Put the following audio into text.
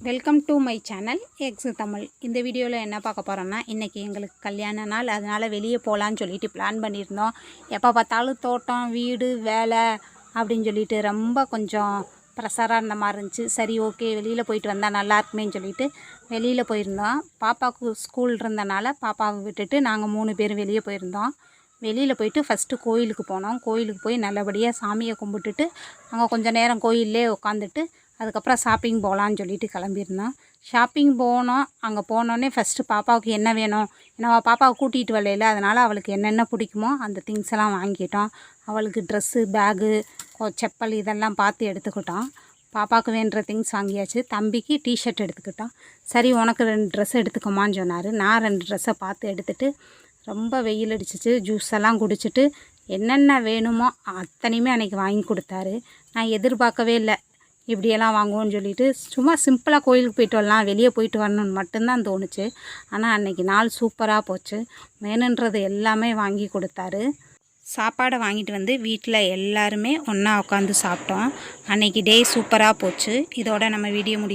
Welcome to my channel X Tamil. இந்த வீடியோவில் என்ன பார்க்க போகிறோன்னா இன்றைக்கி எங்களுக்கு கல்யாண நாள் அதனால் வெளியே போகலான்னு சொல்லிட்டு பிளான் பண்ணியிருந்தோம். எப்போ பார்த்தாலும் தோட்டம் வீடு வேலை அப்படின்னு சொல்லிட்டு ரொம்ப கொஞ்சம் ப்ரெஷராக இருந்த மாதிரி இருந்துச்சு. சரி ஓகே வெளியில் போயிட்டு வந்தால் நல்லா இருக்குமேன்னு சொல்லிட்டு வெளியில் போயிருந்தோம். பாப்பாவுக்கு ஸ்கூல் இருந்தனால பாப்பாவை விட்டுட்டு நாங்கள் மூணு பேர் வெளியே போயிருந்தோம். வெளியில் போயிட்டு ஃபஸ்ட்டு கோயிலுக்கு போனோம். கோயிலுக்கு போய் நல்லபடியாக சாமியை கும்பிட்டுட்டு அங்கே கொஞ்சம் நேரம் கோயிலே உட்காந்துட்டு அதுக்கப்புறம் ஷாப்பிங் போகலான்னு சொல்லிட்டு கிளம்பியிருந்தோம். ஷாப்பிங் போனோம். அங்கே போனோடனே ஃபஸ்ட்டு பாப்பாவுக்கு என்ன வேணும்? ஏன்னா பாப்பாவை கூட்டிகிட்டு வரல அதனால் அவளுக்கு என்னென்ன பிடிக்குமோ அந்த திங்ஸ் எல்லாம் வாங்கிட்டோம். அவளுக்கு ட்ரெஸ்ஸு பேகு செப்பல் இதெல்லாம் பார்த்து எடுத்துக்கிட்டோம். பாப்பாவுக்கு வேண்ட திங்ஸ் வாங்கியாச்சு. தம்பிக்கு டிஷர்ட் எடுத்துக்கிட்டோம். சரி உனக்கு ரெண்டு ட்ரெஸ் எடுத்துக்கோமான்னு சொன்னார். நான் ரெண்டு ட்ரெஸ்ஸை பார்த்து எடுத்துகிட்டு ரொம்ப வெயில் அடிச்சிச்சு. ஜூஸ் எல்லாம் குடிச்சிட்டு என்னென்ன வேணுமோ அத்தனையுமே அன்றைக்கி வாங்கி கொடுத்தாரு. நான் எதிர்பார்க்கவே இல்லை. இப்படியெல்லாம் வாங்குவோன்னு சொல்லிட்டு சும்மா சிம்பிளாக கோயிலுக்கு போயிட்டு வரலாம். வெளியே போயிட்டு வரணும்னு மட்டும்தான் தோணுச்சு. ஆனால் அன்றைக்கி நாள் சூப்பராக போச்சு. வேணுன்றது எல்லாமே வாங்கி கொடுத்தாரு. சாப்பாடை வாங்கிட்டு வந்து வீட்டில் எல்லாருமே ஒன்றா உட்காந்து சாப்பிட்டோம். அன்றைக்கி டே சூப்பராக போச்சு. இதோட நம்ம வீடியோ முடியும்